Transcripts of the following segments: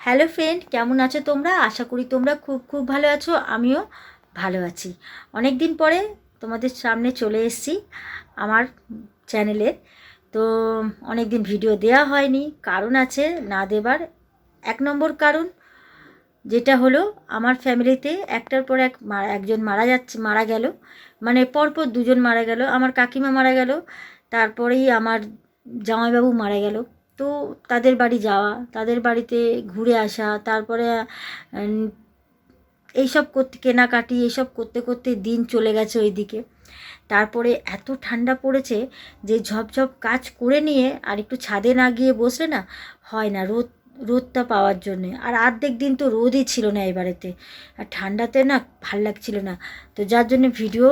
Hello friend কেমন আছো তোমরা? আশা করি তোমরা খুব খুব ভালো আছো, আমিও ভালো আছি। অনেক দিন পরে তোমাদের সামনে চলে এসেছি আমার চ্যানেলে তো অনেক দিন ভিডিও দেওয়া হয়নি, কারণ আছে না দেবার এক নম্বর কারণ, যেটা হলো আমার ফ্যামিলিতে একটার পর এক একজন মারা যাচ্ছে, মারা গেল। মানে পরপর দুজন মারা গেল, আমার কাকিমা মারা গেল, তারপরেই আমার জামাইবাবু মারা গেল। তো তাদের বাড়ি যাওয়া, তাদের বাড়িতে ঘুরে আসা, তারপরে এইসব করতে, কেনাকাটি, এইসব করতে করতে দিন চলে গেছে ওইদিকে। তারপরে এত ঠান্ডা পড়েছে যে ঝপঝপ কাজ করে নিয়ে আর একটু ছাদে না গিয়ে বসলে না হয় না রোদ, রোদটা পাওয়ার জন্যে। আর অর্ধেক দিন তো রোদই ছিল না এই বাড়িতে। আর ঠান্ডাতে না ভালো লাগছিল না। তো যার জন্য ভিডিও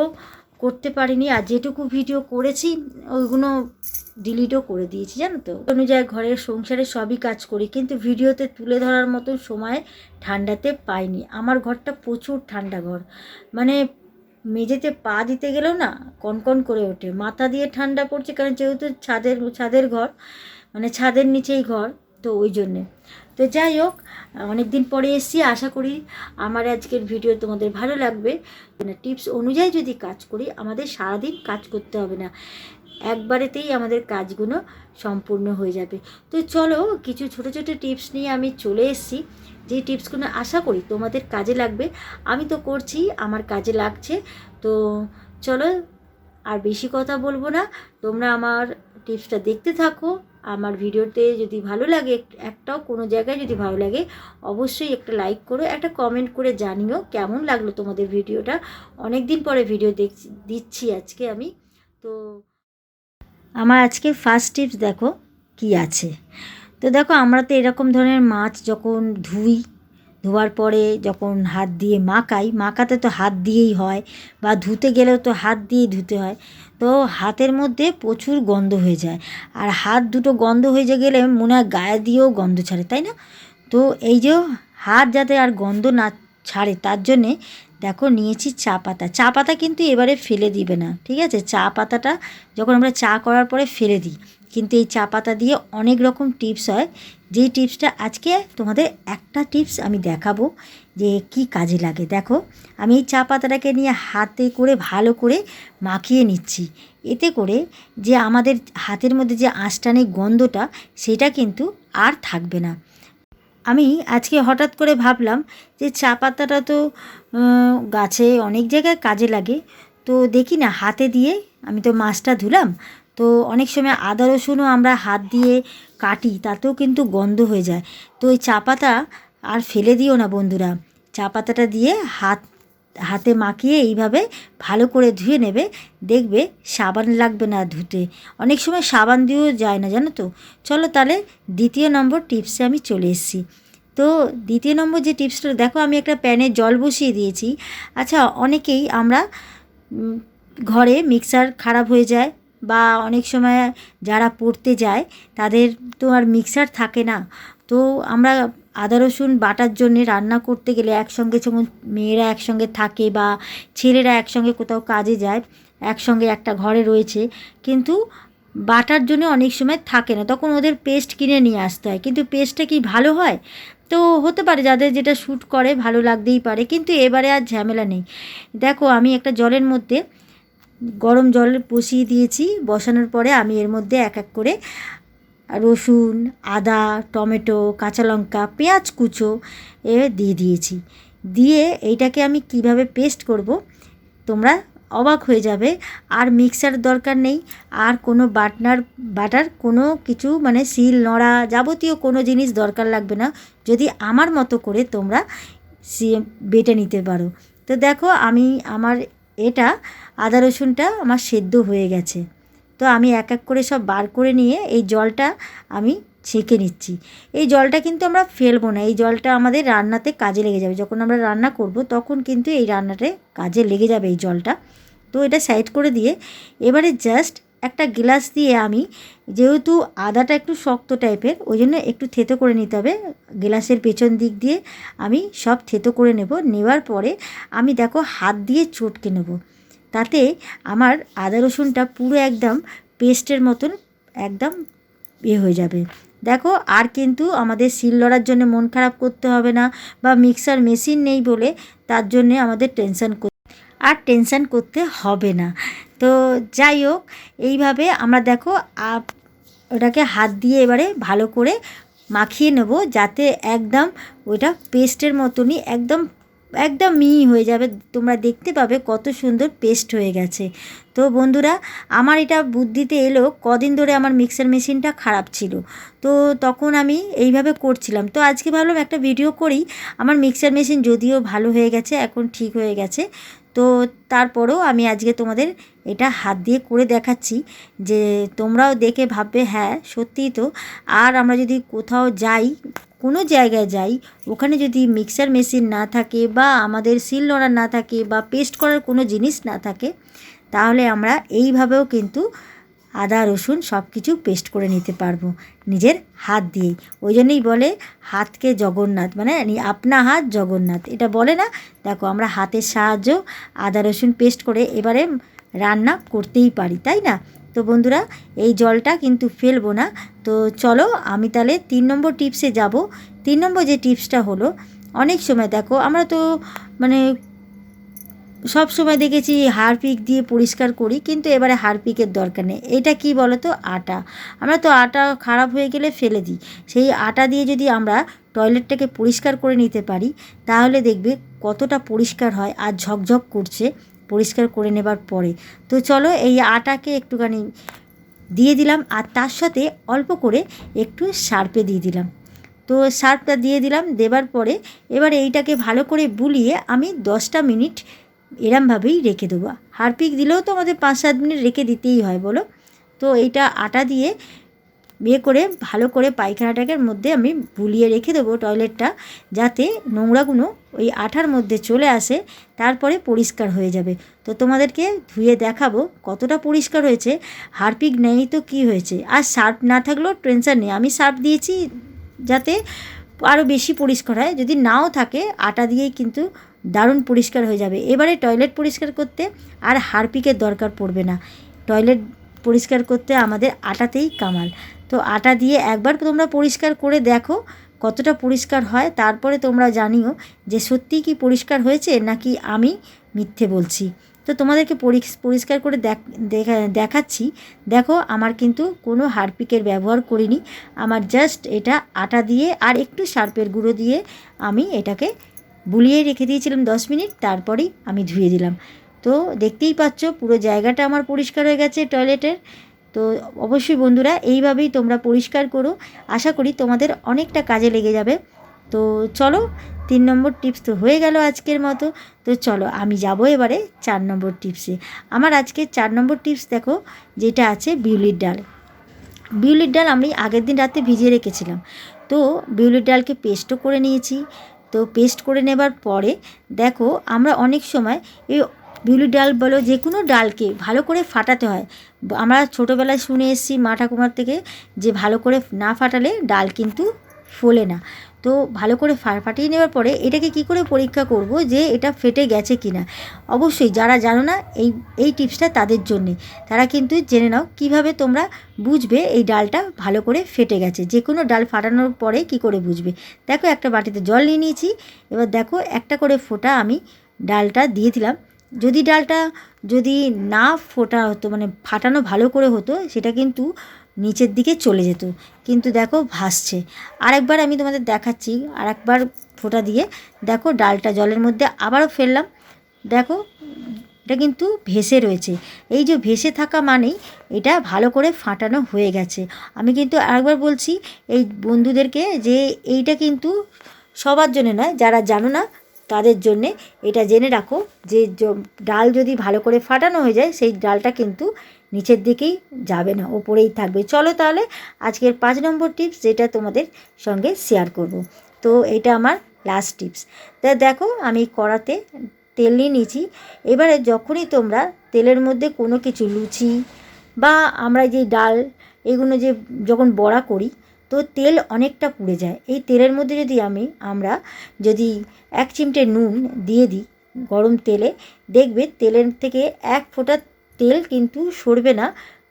করতে পারিনি। আর যেটুকু ভিডিও করেছি, ওইগুলো ডিলিটও করে দিয়েছি, জানো তো? অনুযায়ী ঘরের সংসারে সবই কাজ করি, কিন্তু ভিডিওতে তুলে ধরার মতো সময় ঠান্ডাতে পাইনি। আমার ঘরটা প্রচুর ঠান্ডা ঘর। মানে মেঝেতে পা দিতে গেলেও না কনকন করে ওঠে। মাথা দিয়ে ঠান্ডা পড়ছে, কারণ যেহেতু ছাদের ছাদের ঘর মানে ছাদের নিচেই ঘর, তো ওই জন্যে। তো যাই হোক অনেক দিন পরে এসেছি, আশা করি আমার আজকের ভিডিও তোমাদের ভালো লাগবে। টিপস অনুযায়ী যদি কাজ করি, আমাদের সারাদিন কাজ করতে হবে না। একবারেতেই আমাদের কাজগুলো সম্পূর্ণ হয়ে যাবে। তো চলো কিছু ছোট ছোট টিপস নিয়ে আমি চলে এসেছি। যে টিপসগুলো আশা করি তোমাদের কাজে লাগবে। আমি তো করছি, আমার কাজে লাগছে। তো চলো, আর বেশি কথা বলব না। তোমরা আমার টিপসটা দেখতে থাকো। আমার ভিডিওতে যদি ভালো লাগে এক- একটাও কোনো জায়গায় যদি ভালো লাগে, অবশ্যই একটা লাইক করো, একটা কমেন্ট করে জানিও কেমন লাগল তোমাদের ভিডিওটা। অনেক দিন পরে ভিডিও দেখছি, দিচ্ছি আজকে আমি। তো আমার আজকে ফার্স্ট টিপস দেখো কি আছে। তো দেখো, আমরা তো এরকম ধরনের মাছ যখন ধুই, ধোয়ার পরে যখন হাত দিয়ে মাখাই, মাখাতে তো হাত দিয়েই হয় বা ধুতে গেলেও তো হাত দিয়েই ধুতে হয়, তো হাতের মধ্যে প্রচুর গন্ধ হয়ে যায়। আর হাত দুটো গন্ধ হয়ে গেলে মনে হয় গায়ে দিয়েও গন্ধ ছাড়ে, তাই না? তো এই যে হাত যাতে আর গন্ধ না ছাড়ে, তার জন্যে দেখো নিয়েছি চা পাতা। চা পাতা কিন্তু এবারে ফেলে দিবে না, ঠিক আছে? চা পাতাটা যখন আমরা চা করার পরে ফেলে দিই, কিন্তু এই চা পাতা দিয়ে অনেক রকম টিপস হয়। যেই টিপসটা আজকে তোমাদের একটা টিপস আমি দেখাবো যে কি কাজে লাগে। দেখো, আমি এই চা পাতাটাকে নিয়ে হাতে করে ভালো করে মাখিয়ে নিচ্ছি। এতে করে যে আমাদের হাতের মধ্যে যে আঁশটানি গন্ধটা, সেটা কিন্তু আর থাকবে না। আমি আজকে হঠাৎ করে ভাবলাম যে চা পাতাটা তো গাছে অনেক জায়গায় কাজে লাগে। তো দেখি না, হাতে দিয়ে আমি তো মাছটা ধুলাম। তো অনেক সময় আদা রসুনও আমরা হাত দিয়ে কাটি, তাতেও কিন্তু গন্ধ হয়ে যায়। তো ওই চা পাতা আর ফেলে দিও না বন্ধুরা। চা পাতাটা দিয়ে হাত হাতে মাখিয়ে এইভাবে ভালো করে ধুয়ে নেবে। দেখবে সাবান লাগবে না ধুতে। অনেক সময় সাবান দিয়েও যায় না, জানো তো? চলো তাহলে দ্বিতীয় নম্বর টিপসে আমি চলে এসেছি। তো দ্বিতীয় নম্বর যে টিপসটা, দেখো আমি একটা প্যানে জল বসিয়ে দিয়েছি। আচ্ছা অনেকেই আমরা ঘরে মিক্সার খারাপ হয়ে যায় বা অনেক সময় যারা পড়তে যায়, তাদের তো আর মিক্সার থাকে না। তো আমরা আদা, রসুন বাটার জন্যে রান্না করতে গেলে একসঙ্গে যখন মেয়েরা একসঙ্গে থাকে বা ছেলেরা একসঙ্গে কোথাও কাজে যায়, একসঙ্গে একটা ঘরে রয়েছে, কিন্তু বাটার জন্য অনেক সময় থাকে না। তখন ওদের পেস্ট কিনে নিয়ে আসতে হয়। কিন্তু পেস্টটা কি ভালো হয়? তো হতে পারে যাদের যেটা শ্যুট করে, ভালো লাগতেই পারে, কিন্তু এবারে আর ঝামেলা নেই। দেখো, আমি একটা জলের মধ্যে গরম জল বসিয়ে দিয়েছি। বসানোর পরে আমি এর মধ্যে এক এক করে রসুন, আদা, টমেটো, কাঁচা লঙ্কা, পেঁয়াজ কুচো এ দিয়ে দিয়েছি। দিয়ে এইটাকে আমি কীভাবে পেস্ট করব তোমরা অবাক হয়ে যাবে। আর মিক্সার দরকার নেই। আর কোনো বাটনার, বাটার কোনো কিছু মানে শিল নড়া যাবতীয় কোনো জিনিস দরকার লাগবে না। যদি আমার মতো করে তোমরা বেটে নিতে পারো। তো দেখো আমি আমার এটা আদা রসুনটা আমার সেদ্ধ হয়ে গেছে। তো আমি এক এক করে সব বার করে নিয়ে এই জলটা আমি ছেঁকে নিচ্ছি। এই জলটা কিন্তু আমরা ফেলব না, এই জলটা আমাদের রান্নাতে কাজে লেগে যাবে। যখন আমরা রান্না করব, তখন কিন্তু এই রান্নাতে কাজে লেগে যাবে এই জলটা। তো এটা সাইড করে দিয়ে এবারে জাস্ট একটা গ্লাস দিয়ে আমি, যেহেতু আদাটা একটু শক্ত টাইপের ওই জন্য একটু থেতো করে নিতে হবে। গ্লাসের পেছন দিক দিয়ে আমি সব থেতো করে নেব। নেওয়ার পরে আমি দেখো হাত দিয়ে চটকে নেব। তাতে আমার আদা রসুনটা পুরো একদম পেস্টের মতন একদম ইয়ে হয়ে যাবে। দেখো, আর কিন্তু আমাদের সিল লড়ার জন্য মন খারাপ করতে হবে না বা মিক্সার মেশিন নেই বলে তার জন্যে আমাদের টেনশন আর টেনশন করতে হবে না। তো যাই হোক, এইভাবে আমরা দেখো ওটাকে হাত দিয়ে এবারে ভালো করে মাখিয়ে নেব যাতে একদম ওইটা পেস্টের মতনই একদম একদম মিহি হয়ে যাবে। তোমরা দেখতে পাবে কত সুন্দর পেস্ট হয়ে গেছে। তো বন্ধুরা, আমার এটা বুদ্ধিতে এলো, কদিন ধরে আমার মিক্সার মেশিনটা খারাপ ছিল। তো তখন আমি এইভাবে করছিলাম। তো আজকে ভাবলাম একটা ভিডিও করি। আমার মিক্সার মেশিন যদিও ভালো হয়ে গেছে, এখন ঠিক হয়ে গেছে। তো তারপরেও আমি আজকে তোমাদের এটা হাত দিয়ে করে দেখাচ্ছি যে তোমরাও দেখে ভাববে হ্যাঁ সত্যিই তো। আর আমরা যদি কোথাও যাই কোনো জায়গায় যাই, ওখানে যদি মিক্সার মেশিন না থাকে বা আমাদের সিল নোড়া না থাকে বা পেস্ট করার কোনো জিনিস না থাকে, তাহলে আমরা এইভাবেও কিন্তু আদা, রসুন সব কিছু পেস্ট করে নিতে পারব নিজের হাত দিয়েই। ওই জন্যই বলে হাতকে জগন্নাথ মানে আপনা হাত জগন্নাথ। এটা বলে না, দেখো আমরা হাতের সাহায্য আদা, রসুন পেস্ট করে এবারে রান্না করতেই পারি, তাই না? তো বন্ধুরা, এই জলটা কিন্তু ফেলব না। তো চলো, আমি তাহলে তিন নম্বর টিপসে যাব। তিন নম্বর যে টিপসটা হলো, অনেক সময় দেখো, আমরা তো মানে সব সময় দেখেছি হারপিক দিয়ে পরিষ্কার করি, কিন্তু এবারে হারপিকের দরকার নেই। এটা কি বলো তো আটা। আমরা তো আটা খারাপ হয়ে গেলে ফেলে দিই। সেই আটা দিয়ে যদি আমরা টয়লেটটাকে পরিষ্কার করে নিতে পারি, তাহলে দেখবে কতটা পরিষ্কার হয় আর ঝকঝক করছে। পরিষ্কার করে নেবার পরে। তো চলো এই আটাকে একটুখানি দিয়ে দিলাম আর তার সাথে অল্প করে একটু সার্পে দিয়ে দিলাম। তো সার্পটা দিয়ে দিলাম, দেবার পরে এবার এইটাকে ভালো করে বুলিয়ে আমি দশটা মিনিট এরমভাবেই রেখে দেবো। হারপিক দিলেও তো আমাদের পাঁচ সাত মিনিট রেখে দিতেই হয়, বলো? তো এইটা আটা দিয়ে বিয়ে করে ভালো করে পায়খানাটাকের মধ্যে আমি বুলিয়ে রেখে দেবো টয়লেটটা, যাতে নোংরাগুলো ওই আঠার মধ্যে চলে আসে, তারপরে পরিষ্কার হয়ে যাবে। তো তোমাদেরকে ধুয়ে দেখাবো কতটা পরিষ্কার হয়েছে, হারপিক নেই তো কি হয়েছে। আর সার্ফ না থাকলেও টেনশন নেই, আমি সার্ফ দিয়েছি যাতে আরও বেশি পরিষ্কার হয়, যদি নাও থাকে আটা দিয়েই কিন্তু দারুণ পরিষ্কার হয়ে যাবে। এবারে টয়লেট পরিষ্কার করতে আর হারপিকের দরকার পড়বে না। টয়লেট পরিষ্কার করতে আমাদের আটাতেই কামাল। তো আটা দিয়ে একবার তোমরা পরিষ্কার করে দেখো কতটা পরিষ্কার হয়, তারপরে তোমরা জানিও যে সত্যিই কি পরিষ্কার হয়েছে নাকি আমি মিথ্যে বলছি। তো তোমাদেরকে পরিষ্কার করে দেখ দেখাচ্ছি। দেখো আমার কিন্তু কোনো হারপিকের ব্যবহার করিনি, আমার জাস্ট এটা আটা দিয়ে আর একটু সার্পের গুঁড়ো দিয়ে আমি এটাকে বুলিয়ে রেখে দিয়েছিলাম দশ মিনিট, তারপরেই আমি ধুয়ে দিলাম। তো দেখতেই পাচ্ছ পুরো জায়গাটা আমার পরিষ্কার হয়ে গেছে টয়লেটের। তো অবশ্যই বন্ধুরা, এইভাবেই তোমরা পরিষ্কার করো। আশা করি তোমাদের অনেকটা কাজে লেগে যাবে। তো চলো, তিন নম্বর টিপস তো হয়ে গেল আজকের মতো। তো চলো, আমি যাব এবারে চার নম্বর টিপসে আমার আজকে চার নম্বর টিপস দেখো, যেটা আছে বিউলির ডাল। বিউলির ডাল আমি আগের দিন রাতে ভিজিয়ে রেখেছিলাম। তো বিউলির ডালকে পেস্টও করে নিয়েছি। তো পেস্ট করে নেবার পরে দেখো, আমরা অনেক সময় এই বিউলির ডাল বলো, যে কোনো ডালকে ভালো করে ফাটাতে হয়। আমরা ছোটোবেলায় শুনে এসেছি মা ঠাকুমার থেকে যে ভালো করে না ফাটালে ডাল কিন্তু ফোলে না। তো ভালো করে ফাটিয়ে নেওয়ার পরে এটাকে কি করে পরীক্ষা করব যে এটা ফেটে গেছে কি না অবশ্যই যারা জানো না এই এই টিপসটা তাদের জন্যে। তারা কিন্তু জেনে নাও কীভাবে তোমরা বুঝবে এই ডালটা ভালো করে ফেটে গেছে। যে কোনো ডাল ফাটানোর পরে কি করে বুঝবে? দেখো একটা বাটিতে জল নিয়ে নিয়েছি। এবার দেখো একটা করে ফোঁটা আমি ডালটা দিয়ে দিলাম। যদি ডালটা যদি না ফোটা হতো মানে ফাটানো ভালো করে হতো, সেটা কিন্তু নিচের দিকে চলে যেত। কিন্তু দেখো ভাসছে। আরেকবার আমি তোমাদের দেখাচ্ছি, আরেকবার ফোঁটা দিয়ে। দেখো ডালটা জলের মধ্যে আবারও ফেললাম। দেখো, এটা কিন্তু ভেসে রয়েছে। এই যে ভেসে থাকা মানেই এটা ভালো করে ফাটানো হয়ে গেছে। আমি কিন্তু আরেকবার বলছি, এই বন্ধুদেরকে যে এইটা কিন্তু সবার জন্য নয়, যারা জানো না তাদের জন্যে এটা জেনে রাখো যে ডাল যদি ভালো করে ফাটানো হয়ে যায়, সেই ডালটা কিন্তু নিচের দিকেই যাবে না, ওপরেই থাকবে। চলো তাহলে আজকের পাঁচ নম্বর টিপস যেটা তোমাদের সঙ্গে শেয়ার করব। তো এটা আমার লাস্ট টিপস তা দেখো, আমি কড়াতে তেল নিয়ে নিয়েছি। এবারে যখনই তোমরা তেলের মধ্যে কোনো কিছু লুচি বা আমরা যে ডাল, এগুলো যে যখন বড়া করি তো তেল অনেকটা পুড়ে যায়। এই তেলের মধ্যে যদি আমি, আমরা যদি এক চিমটে নুন দিয়ে দিই গরম তেলে, দেখবে তেলের থেকে এক ফোঁটা তেল কিন্তু সরবে না।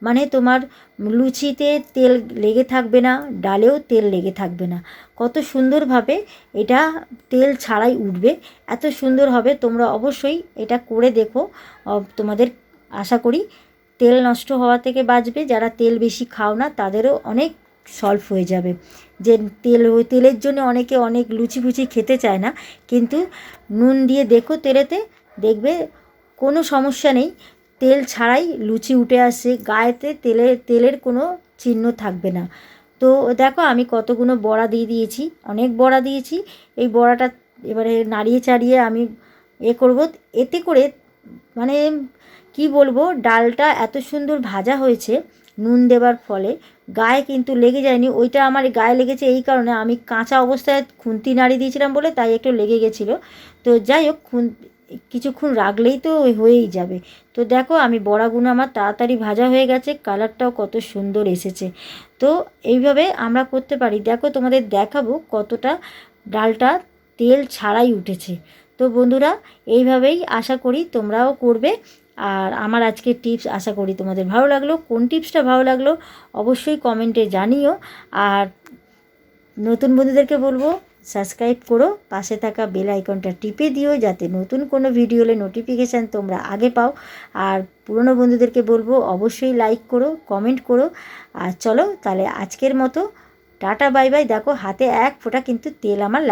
মানে তোমার লুচিতে তেল লেগে থাকবে না, ডালেও তেল লেগে থাকবে না। কত সুন্দরভাবে এটা তেল ছাড়াই উঠবে। এত সুন্দর হবে, তোমরা অবশ্যই এটা করে দেখো। তোমাদের আশা করি তেল নষ্ট হওয়া থেকে বাঁচবে। যারা তেল বেশি খাও না, তাদেরও অনেক সলভ হয়ে যাবে। যে তেল তেলের জন্য অনেকে অনেক লুচি ফুচি খেতে চায় না, কিন্তু নুন দিয়ে দেখো তেলেতে, দেখবে কোনো সমস্যা নেই। তেল ছাড়াই লুচি উঠে আসে, গায়েতে তেলের তেলের কোনো চিহ্ন থাকবে না। তো দেখো আমি কতগুলো বড়া দিয়ে দিয়েছি, অনেক বড়া দিয়েছি। এই বড়াটা এবারে নাড়িয়ে চাড়িয়ে আমি এ করব। এতে করে মানে কি বলব, ডালটা এত সুন্দর ভাজা হয়েছে নুন দেবার ফলে গায়ে কিন্তু লেগে যায়নি। ওইটা আমার গায়ে লেগেছে এই কারণে আমি কাঁচা অবস্থায় খুন্তি নাড়িয়ে দিয়েছিলাম বলে তাই একটু লেগে গেছিল। তো যাই হোক, খুন, কিছুক্ষণ রাখলেই তো হয়েই যাবে। তো দেখো, আমি বড়াগুলো আমার তাড়াতাড়ি ভাজা হয়ে গেছে, কালারটাও কত সুন্দর এসেছে। তো এইভাবে আমরা করতে পারি। দেখো, তোমাদের দেখাবো কতটা ডালটা তেল ছাড়াই উঠেছে। তো বন্ধুরা, এইভাবেই আশা করি তোমরাও করবে। আর আমার আজকে টিপস আশা করি তোমাদের ভালো লাগল। কোন টিপসটা ভালো লাগল অবশ্যই কমেন্টে জানিও। আর নতুন বন্ধুদেরকে বলব, সাবস্ক্রাইব করো, পাশে থাকা বেল আইকনটা টিপে দিও যাতে নতুন কোনো ভিডিও হলে নোটিফিকেশান তোমরা আগে পাও। আর পুরনো বন্ধুদেরকে বলব, অবশ্যই লাইক করো কমেন্ট করো। আর চলো তাহলে আজকের মতো, টাটা বাই বাই দেখো হাতে এক ফোঁটা কিন্তু তেল আমার